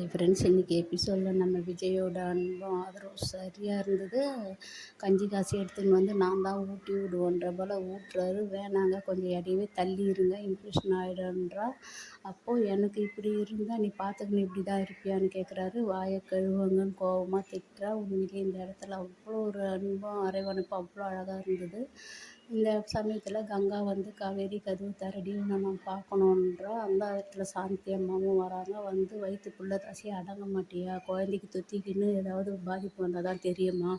Hi friends இன்றைக்கி எபிசோடில் நம்ம விஜயோட அன்பும் ஆதரவும் சரியாக இருந்தது. கஞ்சி காசு எடுத்துன்னு வந்து நான் தான் ஊட்டி விடுவோன்ற போல் ஊட்டுறாரு. வேணாங்க கொஞ்சம் இடையவே தள்ளி இருங்க இன்ஃபெக்ஷன் ஆகிடும்ன்றா அப்போது எனக்கு இப்படி இருந்தால் நீ பார்த்துக்கணும் இப்படி தான் இருப்பியான்னு கேட்குறாரு வாயை கழுவுங்கன்னு கோபமாக திட்டுறா. உண்மையிலே இந்த இடத்துல அவ்வளோ ஒரு அன்பும் அரவணைப்பும் அவ்வளோ அழகாக இருந்தது. இந்த சமயத்தில் கங்கா வந்து காவேரி கதவு திறடி உன்னை நான் பார்க்கணுன்றா அந்த இடத்துல சாந்தி அம்மாவும் வராங்க. வந்து வயிற்றுக்குள்ள தசி அடங்க மாட்டியா? குழந்தைக்கு தொத்திக்கின்னு ஏதாவது பாதிப்பு வந்தால் தான் தெரியுமா?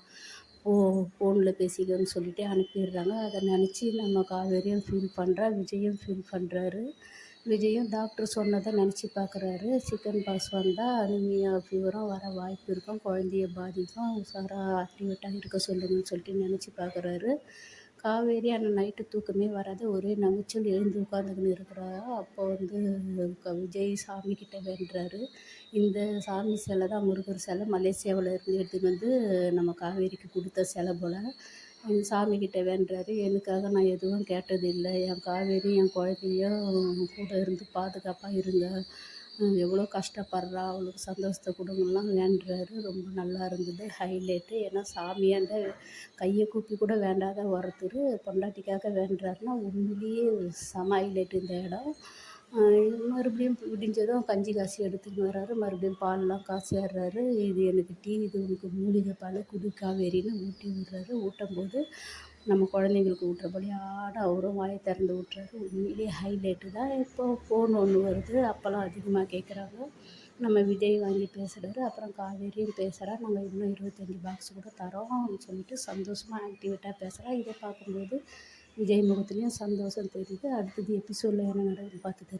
போ ஃபோனில் பேசிக்கன்னு சொல்லிட்டு அனுப்பிடுறாங்க. அதை நினச்சி நம்ம காவேரியும் ஃபீல் பண்ணுறா விஜயும் ஃபீல் பண்ணுறாரு விஜயும் டாக்டர் சொன்னதை நினச்சி பார்க்குறாரு. சிக்கன் பாஸ் வந்தால் அனிமியா ஃபீவரும் வர வாய்ப்பு இருக்கும். குழந்தைய பாதிக்கும். உஷாராக ஆக்டிவேட்டாக இருக்க சொல்லுங்கன்னு சொல்லிட்டு நினச்சி பார்க்குறாரு. காவேரி ஆனால் நைட்டு தூக்கமே வராது. ஒரே நகைச்சல் எழுந்து உட்காந்துக்கின்னு இருக்கிறா. அப்போ வந்து விஜய் சாமிக்கிட்ட வேண்டுறாரு. இந்த சாமி சிலை தான் முருகர் சிலை. மலேசியாவில் இருந்து எடுத்துகிட்டு வந்து நம்ம காவேரிக்கு கொடுத்த சிலை போல். சாமி சாமிக்கிட்ட வேண்டுறாரு. எனக்காக நான் எதுவும் கேட்டதில்லை. என் காவேரி என் குழந்தையும் கூட இருந்து பாதுகாப்பாக இருங்க. எவ்வளோ கஷ்டப்படுறா அவளுக்கு சந்தோஷத்தை கொடுங்கலாம் வேண்டுறாரு ரொம்ப நல்லா இருந்தது ஹைலைட்டு ஏன்னா சாமியாண்ட கையை கூப்பி கூட வேண்டாத ஒருத்தர் பொண்டாட்டிக்காக வேண்டுறாருன்னா உண்மையிலேயே செம ஹைலைட்டு இந்த இடம். மறுபடியும் விடிஞ்சதும் கஞ்சி காசி எடுத்துன்னு வர்றாரு. மறுபடியும் பால்லாம் காய்ச்சிடுறாரு இது எனக்கு டீ இது உனக்கு மூலிகை பால் குடி காவேரின்னு ஊட்டி விடுறாரு. ஊட்டும் போது நம்ம குழந்தைங்களுக்கு ஊட்டுறபடி ஆட அவரும் வாயை திறந்து ஊட்டுறாரு. உண்மையிலேயே ஹைலைட்டு தான். இப்போ ஃபோன் ஒன்று வருது. அப்போல்லாம் அதிகமாக கேட்குறாங்க நம்ம விஜய் வாங்கி பேசுகிறாரு அப்புறம் காவேரியும் பேசுகிறா நாங்கள் இன்னும் இருபத்தஞ்சி பாக்ஸ் கூட தரோம் சொல்லிட்டு சந்தோஷமாக ஆக்டிவேட்டாக பேசுகிறா இதை பார்க்கும்போது விஜய் முகத்துலேயும் சந்தோஷம் தெரியுது. அடுத்தது எபிசோடில் என்ன நடக்குதுன்னு பார்த்து தெரியும்